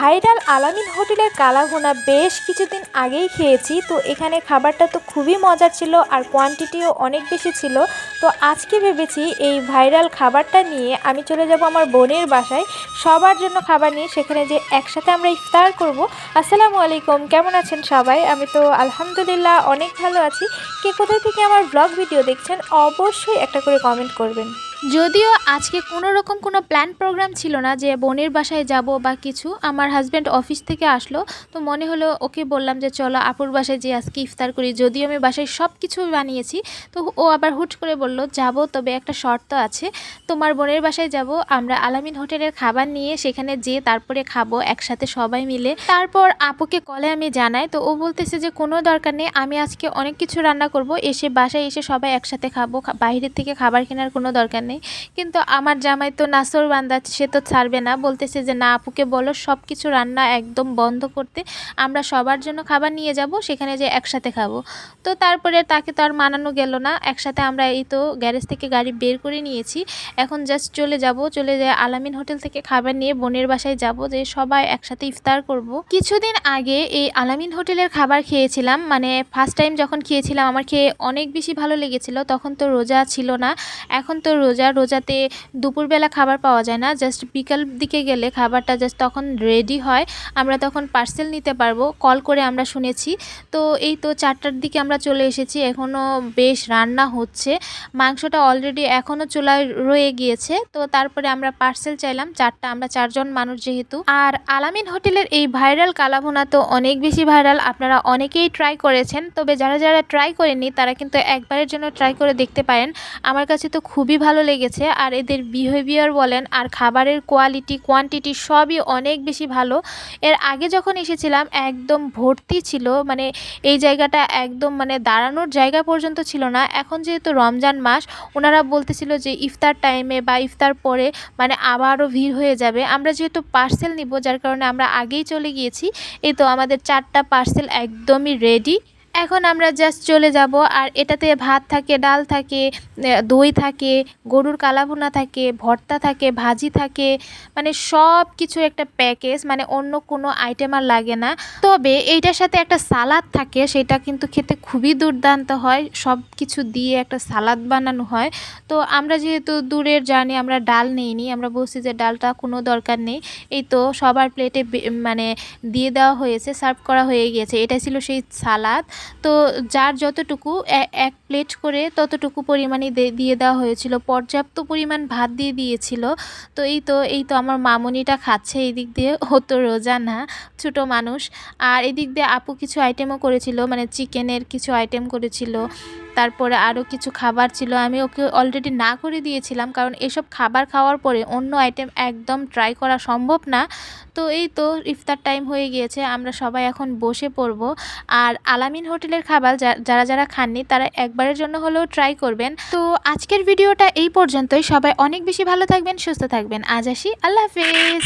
Viral আলামিন হোটেলের কালাভুনা বেশ কিছুদিন আগেই খেয়েছি, তো এখানে খাবারটা তো খুবই মজার ছিল আর কোয়ান্টিটিও অনেক বেশি ছিল। তো আজকে ভেবেছি এই ভাইরাল খাবারটা নিয়ে আমি চলে যাব আমার বোনের বাসায়। সবার জন্য খাবার নিয়ে সেখানে যে একসাথে আমরা ইফতার করব। আসসালামু আলাইকুম, কেমন আছেন সবাই? আমি তো আলহামদুলিল্লাহ অনেক ভালো আছি। কে কোথায় থেকে আমার ব্লগ ভিডিও দেখছেন, অবশ্যই একটা করে কমেন্ট করবেন। যদিও আজকে কোনো রকম কোনো প্ল্যান প্রোগ্রাম ছিল না যে বোনের বাসায় যাব বা কিছু। আমার হাজব্যান্ড অফিস থেকে আসলো, তো মনে হলো ওকে বললাম যে চলো আপুর বাসায় যে আজকে ইফতার করি। যদিও আমি বাসায় সব কিছু বানিয়েছি, তো ও আবার হুট করে বলল, যাব, তবে একটা শর্ত আছে। তোমার বোনের বাসায় যাব। আমরা আলামিন হোটেলের খাবার নিয়ে সেখানে যেয়ে তারপরে খাব একসাথে সবাই মিলে। তারপর আপুকে কলে আমি জানাই, তো ও বলতেছে যে, কোনো দরকার নেই, আমি আজকে অনেক কিছু রান্না করব। এসে বাসায় এসে সবাই একসাথে খাব। বাইরের থেকে খাবার কেনার কোনো দরকার নেই। কিন্তু আমার জামাই তো নাসর বান্দা, সে তো ছাড়বে না। বলতেছে যে, না, আপুকে বলো সব কিছু রান্না একদম বন্ধ করতে আমরা সবার জন্য খাবার নিয়ে যাব, সেখানে যে একসাথে খাব। তো তারপরে তাকে তো আর মানানো গেল না। একসাথে আমরা এই তো গ্যারেজ থেকে গাড়ি বের করে নিয়েছি। এখন জাস্ট চলে যাব, চলে যায় আলামিন হোটেল থেকে খাবার নিয়ে বোনের বাসায় যাব যে সবাই একসাথে ইফতার করব। কিছুদিন আগে এই আলামিন হোটেলের খাবার খেয়েছিলাম মানে ফার্স্ট টাইম যখন খেয়েছিলাম, আমার খেয়ে অনেক বেশি ভালো লেগেছিল, তখন তো রোজা ছিল না। এখন তো রোজা, রোজাতে দুপুরবেলা খাবার পাওয়া যায় না জাস্ট বিকাল দিকে গেলে খাবারটা জাস্ট তখন রেডি হয়, আমরা তখন পার্সেল নিতে পারব কল করে আমরা শুনেছি। তো এই তো চারটার দিকে আমরা চলে এসেছি এখনও বেশ রান্না হচ্ছে। মাংসটা অলরেডি এখনও চুলায় রয়ে গিয়েছে, তো তারপরে আমরা পার্সেল চাইলাম, চারটা, আমরা চারজন মানুষ যেহেতু। আর আলামিন হোটেলের এই ভাইরাল কালাভুনা তো অনেক বেশি ভাইরাল আপনারা অনেকেই ট্রাই করেছেন, তবে যারা যারা ট্রাই করেনি তারা কিন্তু একবারের জন্য ট্রাই করে দেখতে পারেন। আমার কাছে তো খুবই ভালো লেগেছে, আর এদের বিহেভিয়ার বলেন, আর খাবারের কোয়ালিটি কোয়ান্টিটি সবই অনেক বেশি ভালো। এর আগে যখন এসেছিলাম, একদম ভর্তি ছিল মানে এই জায়গাটা একদম মানে দাঁড়ানোর জায়গা পর্যন্ত ছিল না। এখন যেহেতু রমজান মাস, ওনারা বলতেছিল যে ইফতার টাইমে বা ইফতার পরে মানে আবারও ভিড় হয়ে যাবে। আমরা যেহেতু পার্সেল নিব, যার কারণে আমরা আগেই চলে গিয়েছি, এই তো আমাদের চারটা পার্সেল একদমই রেডি এখন আমরা জাস্ট চলে যাব, আর এটাতে ভাত থাকে, ডাল থাকে দই থাকে, গরুর কালাভুনা থাকে, ভর্তা থাকে, ভাজি থাকে মানে সব কিছু একটা প্যাকেজ মানে অন্য কোনো আইটেম আর লাগে না। তবে এইটার সাথে একটা সালাদ থাকে, সেটা কিন্তু খেতে খুবই দুর্দান্ত হয়। সব কিছু দিয়ে একটা সালাদ বানানো হয়। তো আমরা যেহেতু দূরের জার্নি, আমরা ডাল নেইনি, আমরা বলছি যে ডালটা কোনো দরকার নেই। এই তো সবার প্লেটে মানে দিয়ে দেওয়া হয়েছে সার্ভ করা হয়ে গিয়েছে। এটা ছিল সেই সালাদ। তো যার যতটুকু এক প্লেট করে ততটুকু পরিমাণে দিয়ে দেওয়া হয়েছিল। পর্যাপ্ত পরিমাণ ভাত দিয়ে দিয়েছিল। তো এই তো এই তো আমার মামনিটা খাচ্ছে এই দিক দিয়ে হতো রোজা না, ছোটো মানুষ। আর এদিক দিয়ে আপু কিছু আইটেমও করেছিল মানে চিকেনের কিছু আইটেম করেছিল। তারপরে আরও কিছু খাবার ছিল, আমি ওকে অলরেডি না করে দিয়েছিলাম, কারণ এসব খাবার খাওয়ার পরে অন্য আইটেম একদম ট্রাই করা সম্ভব না। তো এই তো ইফতার টাইম হয়ে গিয়েছে, আমরা সবাই এখন বসে পড়ব। আর আলামিন হোটেলের খাবার যারা যারা খাননি, তারা একবারের জন্য হলেও ট্রাই করবেন। তো আজকের ভিডিওটা এই পর্যন্তই, সবাই অনেক বেশি ভালো থাকবেন, সুস্থ থাকবেন। আজ আসি, আল্লাহ হাফিজ।